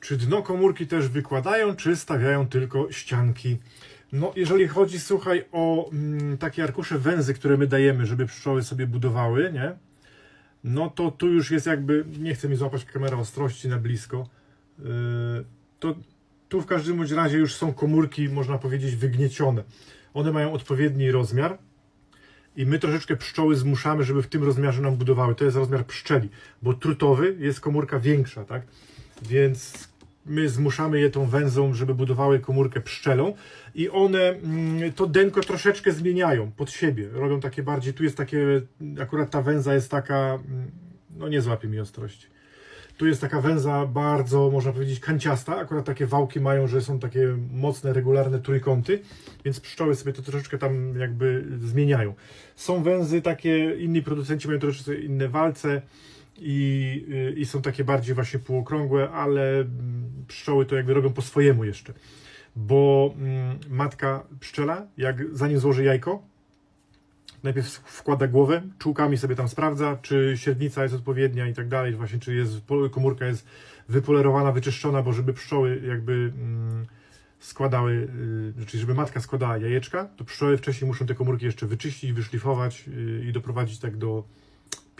Czy dno komórki też wykładają, czy stawiają tylko ścianki? No, jeżeli chodzi, słuchaj, o mm, takie arkusze węzy, które my dajemy, żeby pszczoły sobie budowały, nie? No to tu już jest jakby, nie chcę mi złapać kamera ostrości na blisko, yy, to tu w każdym bądź razie już są komórki, można powiedzieć, wygniecione. One mają odpowiedni rozmiar i my troszeczkę pszczoły zmuszamy, żeby w tym rozmiarze nam budowały. To jest rozmiar pszczeli, bo trutowy jest komórka większa, tak? Więc my zmuszamy je tą węzą, żeby budowały komórkę pszczelą i one mm, to denko troszeczkę zmieniają pod siebie. Robią takie bardziej, tu jest takie, akurat ta węza jest taka, mm, no nie złapie mi ostrości. Tu jest taka węza bardzo, można powiedzieć, kanciasta. Akurat takie wałki mają, że są takie mocne, regularne trójkąty, więc pszczoły sobie to troszeczkę tam jakby zmieniają. Są węzy takie, inni producenci mają troszeczkę inne walce i, y, i są takie bardziej właśnie półokrągłe, ale mm, pszczoły to jakby robią po swojemu jeszcze. Bo mm, matka pszczela, jak zanim złoży jajko, najpierw wkłada głowę, czułkami sobie tam sprawdza, czy średnica jest odpowiednia i tak dalej, właśnie czy jest, komórka jest wypolerowana, wyczyszczona, bo żeby pszczoły jakby mm, składały, y, czyli żeby matka składała jajeczka, to pszczoły wcześniej muszą te komórki jeszcze wyczyścić, wyszlifować y, i doprowadzić tak do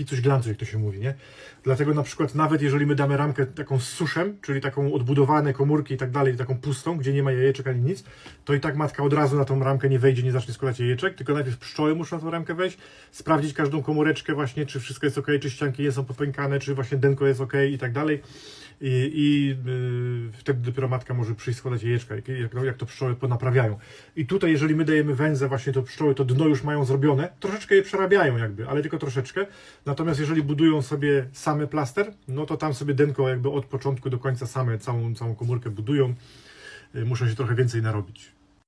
picuś glancu, jak to się mówi, nie? Dlatego na przykład nawet jeżeli my damy ramkę taką z suszem, czyli taką odbudowane komórki i tak dalej, taką pustą, gdzie nie ma jajeczek ani nic, to i tak matka od razu na tą ramkę nie wejdzie, nie zacznie składać jajeczek, tylko najpierw pszczoły muszą na tą ramkę wejść, sprawdzić każdą komóreczkę właśnie, czy wszystko jest ok, czy ścianki nie są popękane, czy właśnie denko jest ok i tak dalej. I, i yy, wtedy dopiero matka może przyjść składać jajeczka, jak, jak, to pszczoły ponaprawiają. I tutaj, jeżeli my dajemy węzę właśnie to pszczoły, to dno już mają zrobione, troszeczkę je przerabiają jakby, ale tylko troszeczkę. Natomiast jeżeli budują sobie same plaster, no to tam sobie denko jakby od początku do końca same całą, całą komórkę budują. Yy, muszą się trochę więcej narobić.